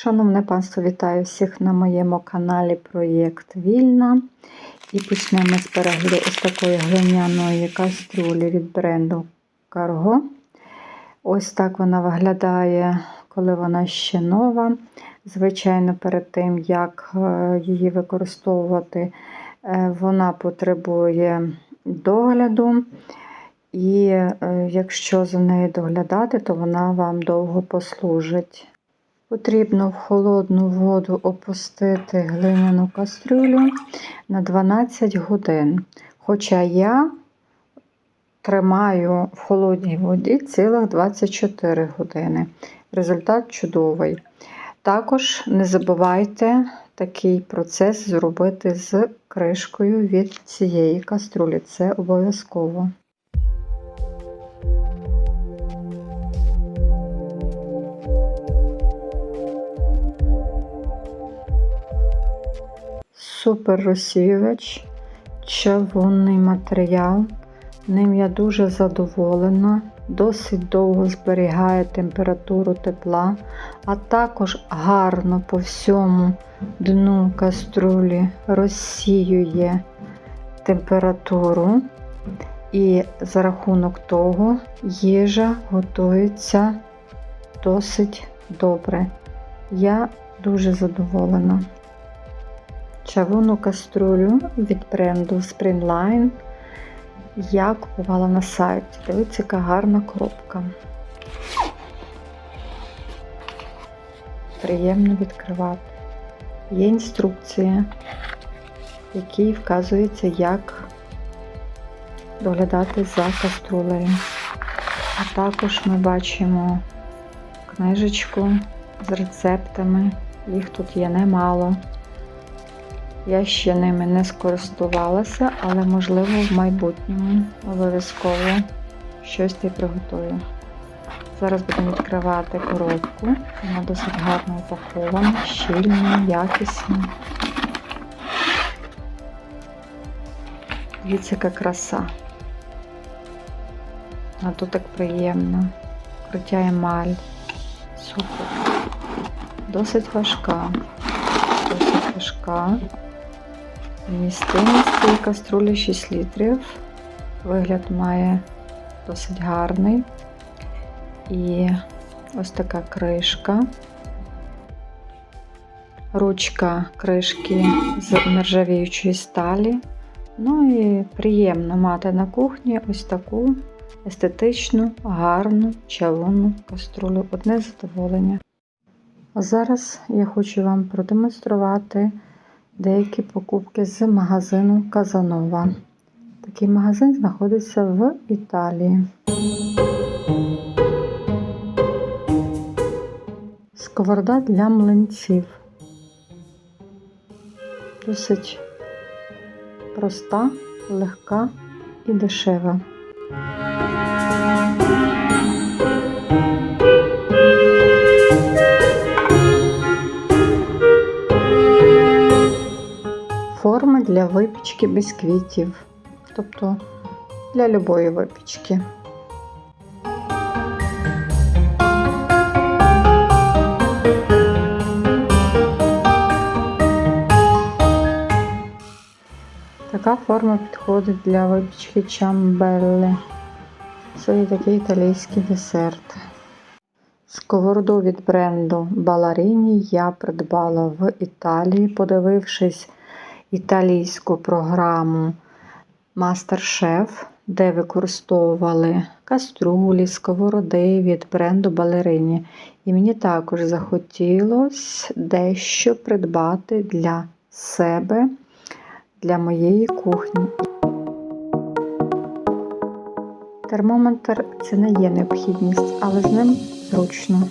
Шановне панство, вітаю всіх на моєму каналі Проєкт Вільна. І почнемо з перегляду ось такої глиняної кастрюлі від бренду Cargo. Ось так вона виглядає, коли вона ще нова. Звичайно, перед тим, як е, її використовувати, е, вона потребує догляду. І е, якщо за нею доглядати, то вона вам довго послужить. Потрібно в холодну воду опустити глиняну кастрюлю на 12 годин. Хоча я тримаю в холодній воді цілих 24 години. Результат чудовий. Також не забувайте такий процес зробити з кришкою від цієї каструлі. Це обов'язково. Супер розсіювач, чавунний матеріал. Ним я дуже задоволена, досить довго зберігає температуру тепла, а також гарно по всьому дну каструлі розсіює температуру, і за рахунок того їжа готується досить добре. Я дуже задоволена. Чавунну каструлю від бренду Springline я купувала на сайті. Дивіться, яка гарна коробка. Приємно відкривати. Є інструкція, в якій вказується, як доглядати за каструлею. А також ми бачимо книжечку з рецептами. Їх тут є немало. Я ще ними не скористувалася, але, можливо, в майбутньому обов'язково щось ти приготую. Зараз будемо відкривати коробку. Вона досить гарно упакована, щільна, якісна. Дивіться, яка краса. Вона тут так приємно. Крутя емаль. Супер. Досить важка. Досить важка. Вмістимість цієї каструлі 6 літрів. Вигляд має досить гарний. І ось така кришка. Ручка кришки з нержавіючої сталі. Ну і приємно мати на кухні ось таку естетичну, гарну чавунну каструлю. Одне задоволення. А зараз я хочу вам продемонструвати деякі покупки з магазину Казанова. Такий магазин знаходиться в Італії. Сковорода для млинців. Досить проста, легка і дешева. Для випічки бісквітів, тобто для любої випічки. Така форма підходить для випічки чамбелли. Це є такий італійський десерт. Сковороду від бренду Баларині я придбала в Італії, подивившись італійську програму Masterchef, де використовували каструлі, сковороди від бренду Балерині. І мені також захотілося дещо придбати для себе, для моєї кухні. Термометр це не є необхідність, але з ним зручно.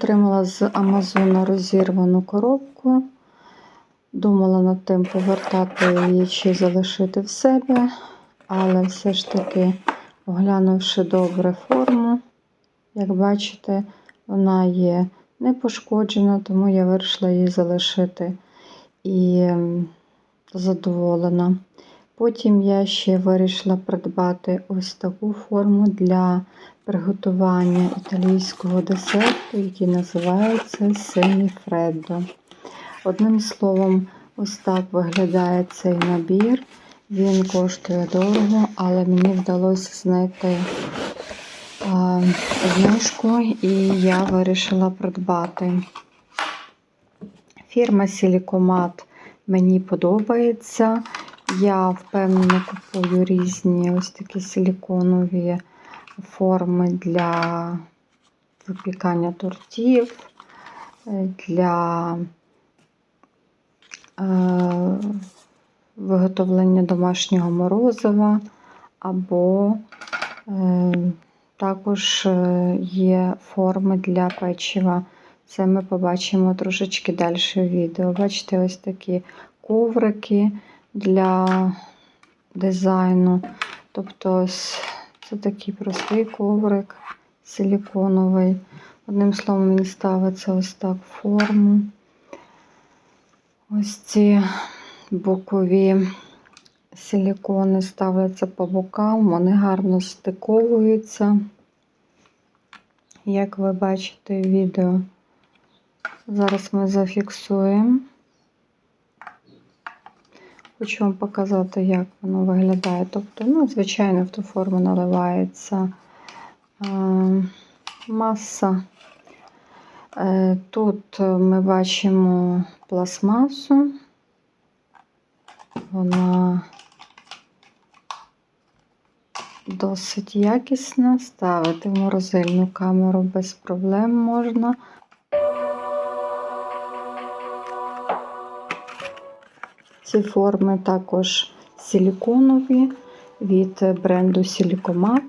Отримала з Амазона розірвану коробку. Думала над тим повертати її чи залишити в себе, але все ж таки, оглянувши добре форму, як бачите, вона є не пошкоджена, тому я вирішила її залишити і задоволена. Потім я ще вирішила придбати ось таку форму для приготування італійського десерту, який називається Семіфреддо. Одним словом, ось так виглядає цей набір. Він коштує дорого, але мені вдалося знайти знижку і я вирішила придбати. Фірма Сілікомат мені подобається. Я впевнено купую різні ось такі силіконові форми для випікання тортів, для е, виготовлення домашнього морозива, або е, також е, є форми для печива. Це ми побачимо трошечки далі в відео. Бачите, ось такі коврики для дизайну. Тобто, ось це такий простий коврик силіконовий. Одним словом, він ставиться ось так в форму. Ось ці бокові силікони ставляться по бокам, вони гарно стиковуються, як ви бачите в відео. Зараз ми зафіксуємо. Хочу вам показати, як воно виглядає. Тобто, ну, звичайно, в ту форму наливається е, маса. Е, тут ми бачимо пластмасу. Вона досить якісна. Ставити в морозильну камеру без проблем можна. Ці форми також силіконові від бренду Силікомат.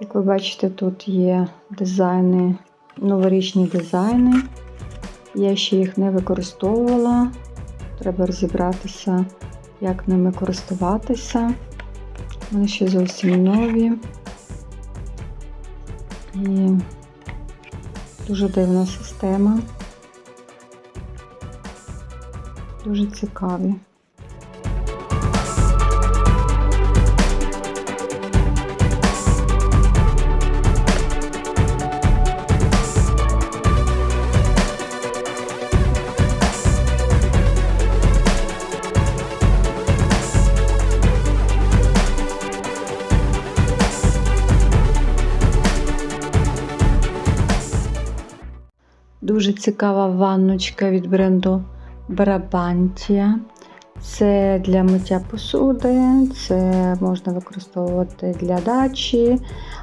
Як ви бачите, тут є дизайни, новорічні дизайни. Я ще їх не використовувала. Треба розібратися, як ними користуватися. Вони ще зовсім нові. І дуже дивна система. Дуже цікаві. Дуже цікава ванночка від бренду Брабантія. Це для миття посуди, це можна використовувати для дачі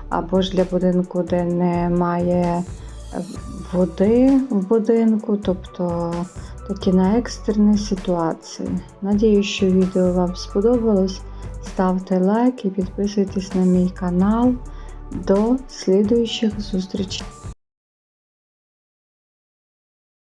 або ж для будинку, де немає води в будинку, тобто такі на екстрені ситуації. Надію, що відео вам сподобалось. Ставте лайк і підписуйтесь на мій канал. До слідуючих зустрічей!